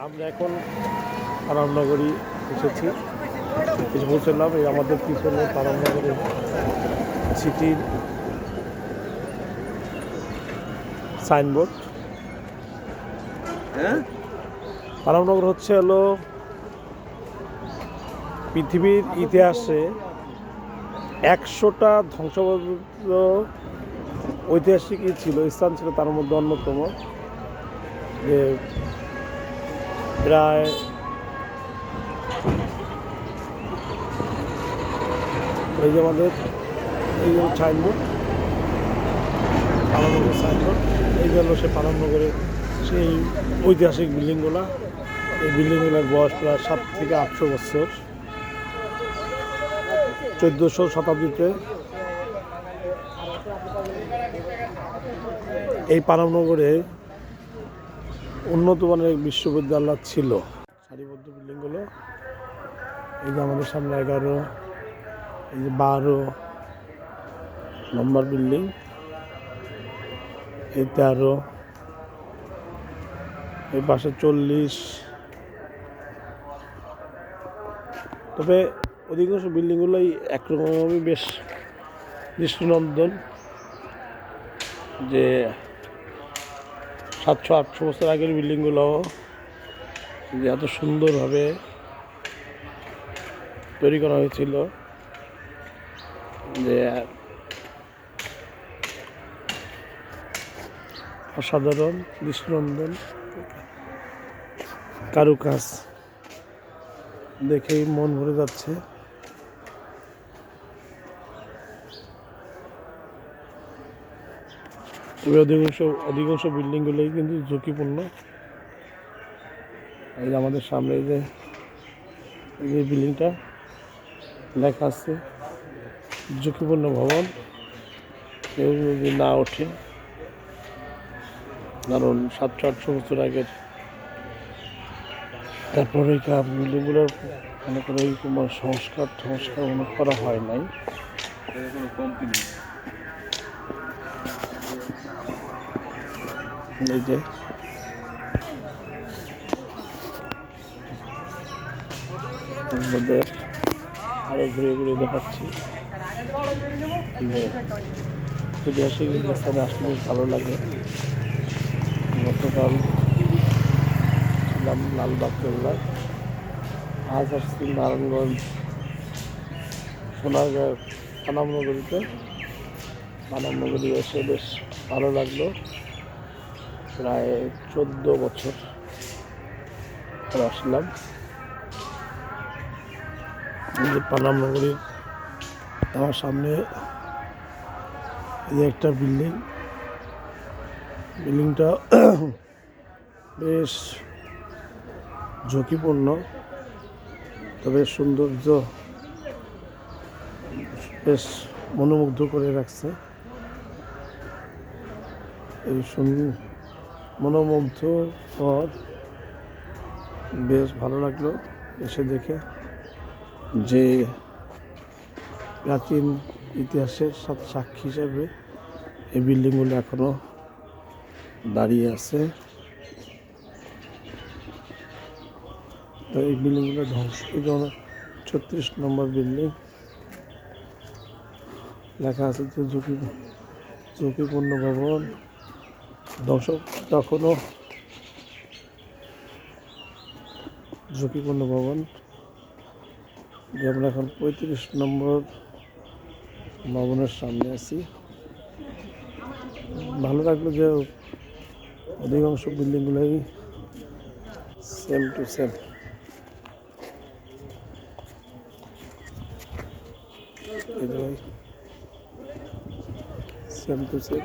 আমরা এখন আরামনগরী এসেছি। এসে পৌঁছলাম এই আমাদের পিছনে আরামনগরের সিটির সাইনবোর্ড। হ্যাঁ? আরামনগর হচ্ছে হলো পৃথিবীর ইতিহাসে একশোটা ধ্বংসপ্রাপ্ত ঐতিহাসিক ছিল স্থান ছিল তার মধ্যে অন্যতম। যে প্রায় এই যে আমাদের, এই সাইনবোর্ড পালানগরের সাইনবোর্ড এই গেল সে পালানগরের সেই ঐতিহাসিক বিল্ডিংগুলা। এই বিল্ডিংগুলোর বয়স প্রায় সাত থেকে আটশো বছর। চোদ্দোশো শতাব্দীতে এই পানামনগরে উন্নত মানের বিশ্ববিদ্যালয় ছিল। সারিবদ্ধ বিল্ডিংগুলো, এই যে আমাদের সামনে এগারো, এই যে বারো নম্বর বিল্ডিং, এই তেরো, এই পাশে চল্লিশ। তবে অধিকাংশ বিল্ডিংগুলোই একরকমই বেশ দৃষ্টিনন্দন যে সাতশো, আটশো বছর আগের বিল্ডিংগুলো। যে এত সুন্দরভাবে তৈরি করা হয়েছিল। যে অসাধারণ, দৃষ্টিনন্দন, কারুকাজ দেখেই মন ভরে যাচ্ছে। তবে অধিকাংশ অধিকাংশ বিল্ডিংগুলোই কিন্তু ঝুঁকিপূর্ণ। এই যে আমাদের সামনে যে, এই বিল্ডিংটা লেখা আছে ঝুঁকিপূর্ণ ভবন। কেউ যদি না ওঠে কারণ সাতশো, আটশো বছর আগের। তারপরে এই বিল্ডিংগুলোর মনে করে এই সংস্কার সংস্কার মনে করা হয় নাই। কোনো এই যে। আমাদের আরও ঘুরে ঘুরে দেখাচ্ছি। যে ঐতিহাসিক স্থানে আসলে ভালো লাগে। গতকাল ছিলাম লালবাগ কেল্লায় আজ আসছি নারায়ণগঞ্জ সোনারগাঁও পানামনগরীতে। পানামনগরী এসে বেশ ভালো লাগল। প্রায় চোদ্দ বছর আসলাম। যে পানাম নগরীর আমার সামনে এই একটা বিল্ডিং। বিল্ডিংটা বেশ ঝুঁকিপূর্ণ, তবে সৌন্দর্য বেশ মনোমুগ্ধ করে রাখছে। এই সুন্দর মনোমুগ্ধ পর বেশ ভালো লাগল এসে দেখে যে প্রাচীন ইতিহাসের সাক্ষী হিসেবে এই বিল্ডিংগুলো এখনও দাঁড়িয়ে আছে। তো এই বিল্ডিংগুলো ধ্বংস যেমন ছত্রিশ নম্বর বিল্ডিং, লেখা আছে যে ঝুঁকি, ঝুঁকিপূর্ণ ভবন। ধ্বংস তখনও ঝুঁকিপূর্ণ ভবন। যে আমরা এখন পঁয়ত্রিশ নম্বর ভবনের সামনে আছি। ভালো লাগল যে অধিকাংশ বিল্ডিংগুলোই same to same same to same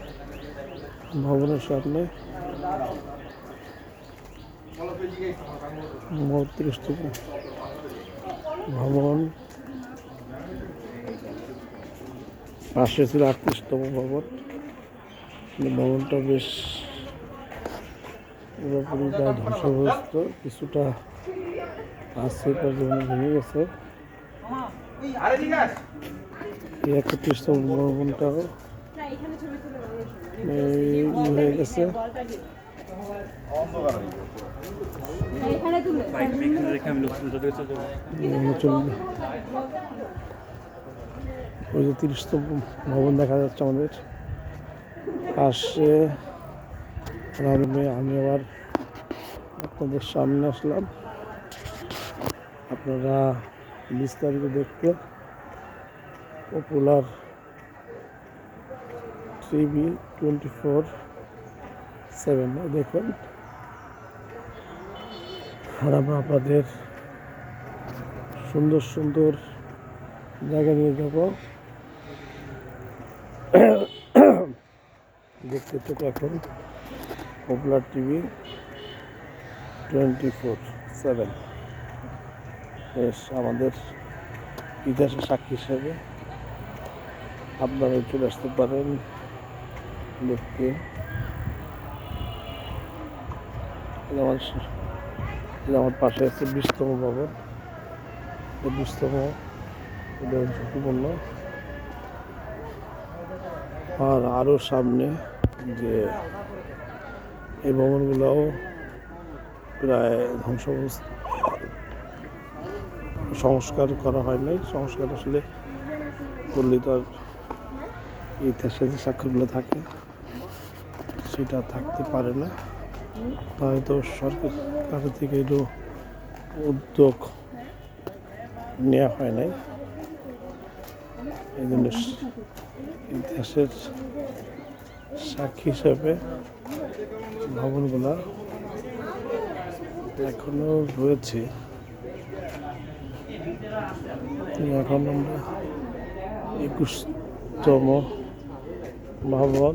ভবনের সামনে। ভবন। পাশে ছিল আটত্রিশতম ভবন। ভবনটা বেশ পুরোপুরি প্রায় ধ্বংসগ্রস্ত কিছুটা আছে তার জন্য ভেঙে গেছে। একত্রিশতম ভবনটাও গেছে ভবন দেখা যাচ্ছে আমাদের। পাশে আমি আবার আপনাদের সামনে আসলাম। আপনারা বিস্তারিত দেখতে popular TV twenty four seven দেখুন। আর আমরা আপনাদের সুন্দর সুন্দর জায়গা নিয়ে যাব। দেখতে তো এখন popular TV twenty four seven. বেশ, আমাদের ইতিহাসের সাক্ষী হিসেবে আপনারা চলে আসতে পারেন। দেখতে। আমার আমার পাশে আছে বিশতম ভবন। এই বিশতম এটা ঝুঁকিপূর্ণ। আর আরও সামনে যে এই ভবনগুলোও প্রায় ধ্বংস সংস্কার করা হয় নাই। সংস্কার আসলে করলে তো আর ইতিহাসের যে সাক্ষরগুলো থাকে, সেটা থাকতে পারে না। হয়তো সরকার কাছ থেকে একটু উদ্যোগ নেওয়া হয় নাই। এই জন্য ইতিহাসের সাক্ষী হিসেবে ভবনগুলা এখনও রয়েছে। এখন আমরা একুশতম ভবন।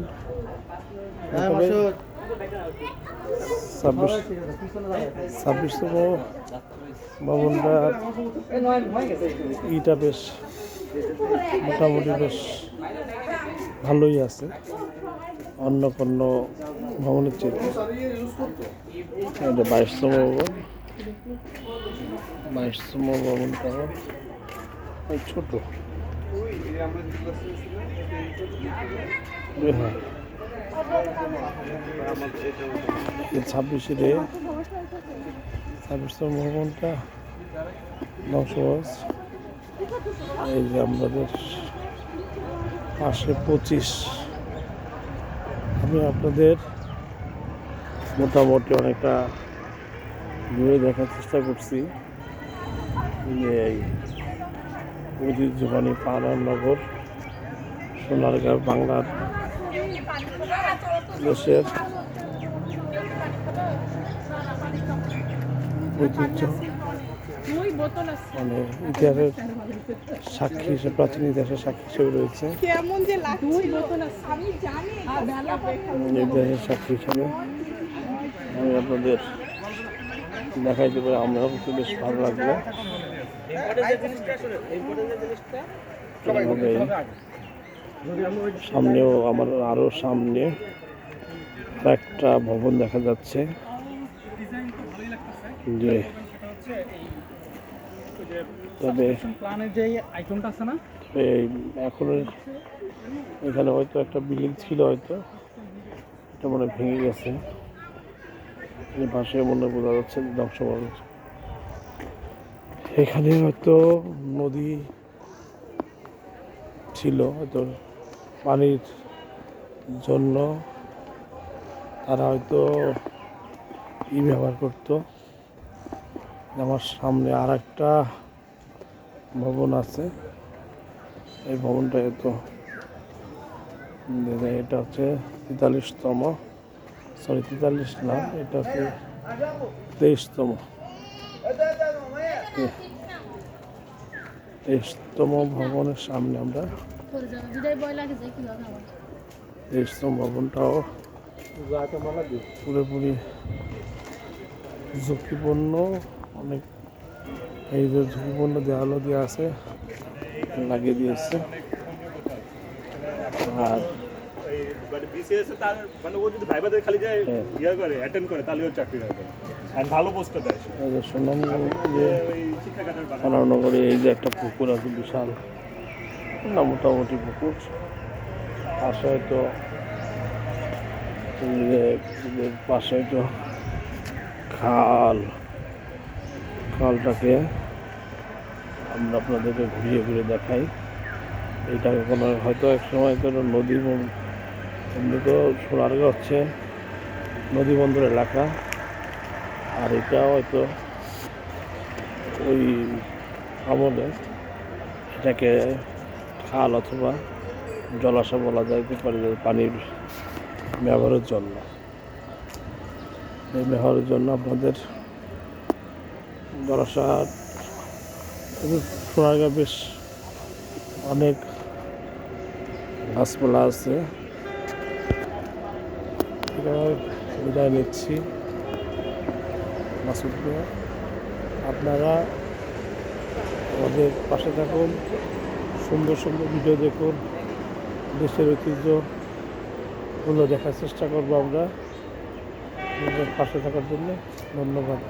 তারপরে ছাব্বিশ ছাব্বিশতম ভবনটা ইটা বেশ মোটামুটি বেশ ভালোই আছে। অন্য কোনো ভবনের চেয়ে এটা বাইশতম ভবন। বাইশতম ভবনটাও ছোট। হ্যাঁ। ছাব্বিশে ছাব্বিশতম ভবনটা ধ্বংসবাস এই যে আমাদের পাশে পঁচিশ। আমি আপনাদের মোটামুটি অনেকটা ঘুরে দেখার চেষ্টা করছি। যে এই ঐতিহ্যবাহী পাড়ার নগর, সোনারগাঁও, বাংলার দেশের ঐতিহ্য ওই বোতল আছে মানে ইতিহাসের সাক্ষী হিসেবে প্রাচীন ইতিহাসের সাক্ষী হিসেবে রয়েছে কেমন যে লাগছে দুই বোতল আছে আমি জানি আর বেলা ইতিহাসের সাক্ষী হিসেবে আমি আপনাদের দেখাই দেবো আমরাও কিন্তু বেশ ভালো লাগল সামনেও আমার আরও সামনে একটা ভবন দেখা যাচ্ছে। যে এখন এখানে হয়তো একটা বিল্ডিং ছিল হয়তো। এটা মনে ভেঙে গেছে। পাশে মনে বোঝা যাচ্ছে ধ্বংস এখানে হয়তো নদী ছিল, হয়তো পানির জন্য তারা হয়তো ই ব্যবহার করতো। আমার সামনে আর একটা ভবন আছে। এই ভবনটা এত এটা হচ্ছে তেতাল্লিশতম। সরি তেতাল্লিশ না এটা হচ্ছে তেইশতম। তেইশতম ভবনের সামনে আমরা তেইশতম ভবনটাও পুরোপুরি ঝুঁকিপূর্ণ, অনেক এই যে ঝুঁকিপূর্ণ দেওয়ালও দেওয়া আছে, লাগিয়ে দিয়েছে। আর মানে খালি যায় করে অ্যাটেন্ড করে চাকরি আর ভালো দেয়। এই যে একটা পুকুর আছে, বিশাল। না, মোটামুটি পুকুর। পাশে তো এই যে পুকুরের পাশে তো খাল, খালটাকে আমরা আপনাদেরকে ঘুরিয়ে ঘুরে দেখাই। এইটাকে কোনো হয়তো এক সময় কোনো নদী এমনি তো সোনারগাঁ হচ্ছে নদী বন্দর এলাকা। আর এটা হয়তো ওই আমলে এটাকে খাল অথবা জলাশয় বলা যাইতে পারে পানির ব্যবহারের জন্য। এই ব্যবহারের জন্য আপনাদের সোনারগাঁ বেশ অনেক গাছপালা আছে। বিদায় নিচ্ছি। আপনারা আমাদের পাশে থাকুন, সুন্দর সুন্দর ভিডিও দেখুন, দেশের ঐতিহ্যগুলো দেখার চেষ্টা করব আমরা। পাশে থাকার জন্য ধন্যবাদ।